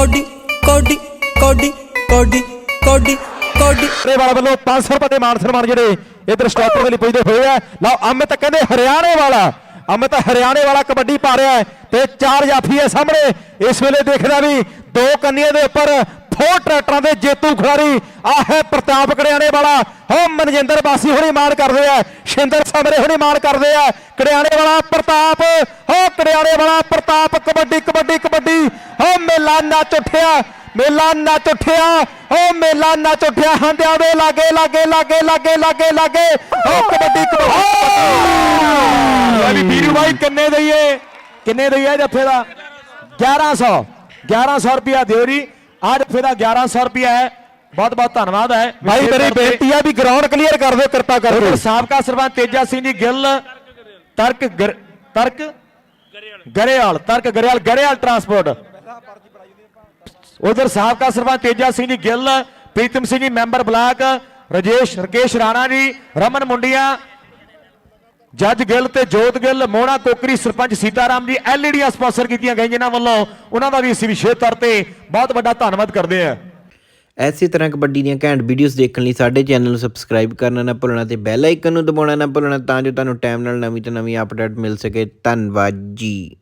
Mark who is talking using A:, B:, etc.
A: Cody ਕੋਡੀ ਕੋਡੀ ਕੋਡੀ ਕੋਡੀ ਕੋਡੀ।
B: ਵਾਲਾ ਵੱਲੋਂ 500 ਰੁਪਏ ਦੇ ਮਾਨ ਸਨਮਾਨ ਜਿਹੜੇ ਇਧਰ ਸਟਾਪਰ ਦੇ ਲਈ ਪੁੱਜਦੇ ਹੋਏ ਆ। ਲਓ ਅਮਿਤ ਕਹਿੰਦੇ ਹਰਿਆਣੇ ਵਾਲਾ। ਅਮਿਤ ਹਰਿਆਣੇ ਵਾਲਾ ਕਬੱਡੀ ਪਾ ਰਿਹਾ ਹੈ ਤੇ ਚਾਰ ਜਾਫੀ ਹੈ ਸਾਹਮਣੇ। ਇਸ ਵੇਲੇ ਦੇਖਦਾ ਵੀ ਦੋ ਕੰਨੀਆਂ ਦੇ ਉੱਪਰ ਫੋਰ ਟਰੈਕਟਰਾਂ ਦੇ ਜੇਤੂ ਖਿਡਾਰੀ। ਆ ਹੈ ਪ੍ਰਤਾਪ ਕੜਿਆਣੇ ਵਾਲਾ। ਹੋ, ਮਨਜਿੰਦਰ ਬਾਸੀ ਹੋਣੀ ਮਾਣ ਕਰਦੇ ਆ। ਸ਼ਿੰਦਰ ਸਮਰੇ ਹੋਣੀ ਮਾਣ ਕਰਦੇ ਆ। ਕੜਿਆਣੇ ਵਾਲਾ ਪ੍ਰਤਾਪ। ਹੋ, ਕੜਿਆਣੇ ਵਾਲਾ ਪ੍ਰਤਾਪ ਕਬੱਡੀ ਕਬੱਡੀ ਮੇਲਾ ਨੱਚ ਉੱਠਿਆ ਮੇਲਾ ਨੱਚ ਉੱਠਿਆ ਓ ਮੇਲਾ ਨੱਚ ਉੱਠਿਆ ਹੰਦਿਆਂ ਦੇ ਲਾਗੇ ਲਾਗੇ ਲਾਗੇ ਲਾਗੇ ਲਾਗੇ ਲਾਗੇ ਓ ਕਬੱਡੀ ਕਬੱਡੀ ਲੈ ਵੀ ਵੀਰੂ ਬਾਈ ਕਿੰਨੇ ਦਈਏ? ਕਿੰਨੇ ਦਈਏ ਜੱਫੇ ਦਾ 1100 1100 ਰੁਪਿਆ ਦਿਓ ਜੀ। ਆ ਜੱਫੇ ਦਾ 1100 ਰੁਪਿਆ ਹੈ। ਬਹੁਤ ਬਹੁਤ ਧੰਨਵਾਦ ਹੈ। ਭਾਈ ਮੇਰੀ ਬੇਨਤੀ ਆ ਵੀ ਗਰਾਊਂਡ ਕਲੀਅਰ ਕਰ ਦਿਓ ਕਿਰਪਾ ਕਰਕੇ ਸਾਬਕਾ ਸਰਪੰਚ ਤੇਜਾ ਸਿੰਘ ਜੀ ਗਿੱਲ ਤਰਕ ਤਰਕ ਗਰੇਵਾਲ। ਤਰਕ ਗਰੇਵਾਲ ਗਰੇਵਾਲ ਟਰਾਂਸਪੋਰਟ ਉਧਰ ਸਾਬਕਾ ਸਰਪੰਚ ਤੇਜਾ ਸਿੰਘ ਜੀ ਗਿੱਲ, ਪ੍ਰੀਤਮ ਸਿੰਘ ਜੀ ਮੈਂਬਰ ਬਲਾਕ, ਰਜੇਸ਼, ਰਕੇਸ਼ ਰਾਣਾ ਜੀ, ਰਮਨ ਮੁੰਡੀਆਂ, ਜੱਜ ਗਿੱਲ ਤੇ ਜੋਤ ਗਿੱਲ, ਮੋਹਣਾ ਕੋਕਰੀ, ਸਰਪੰਚ ਸੀਤਾਰਾਮ ਜੀ ਐਲਈਡੀਆਂ ਸਪਾਂਸਰ ਕੀਤੀਆਂ ਗਈਆਂ ਜਿਨ੍ਹਾਂ ਵੱਲੋਂ ਉਹਨਾਂ ਦਾ ਵੀ ਅਸੀਂ ਵਿਸ਼ੇਸ਼ ਤੌਰ ਤੇ ਬਹੁਤ ਵੱਡਾ ਧੰਨਵਾਦ ਕਰਦੇ ਹਾਂ।
C: ਐਸੀ ਤਰ੍ਹਾਂ ਕਬੱਡੀ ਦੀਆਂ ਘੈਂਟ ਵੀਡੀਓਜ਼ ਦੇਖਣ ਲਈ ਸਾਡੇ ਚੈਨਲ ਨੂੰ ਸਬਸਕ੍ਰਾਈਬ ਕਰਨਾ ਨਾ ਭੁੱਲਣਾ ਤੇ ਬੈਲ ਆਈਕਨ ਨੂੰ ਦਬਾਉਣਾ ਨਾ ਭੁੱਲਣਾ ਤਾਂ ਜੋ ਤੁਹਾਨੂੰ ਟਾਈਮ ਨਾਲ ਨਵੀਂ ਤੋਂ ਨਵੀਂ ਅਪਡੇਟ ਮਿਲ ਸਕੇ। ਧੰਨਵਾਦ ਜੀ।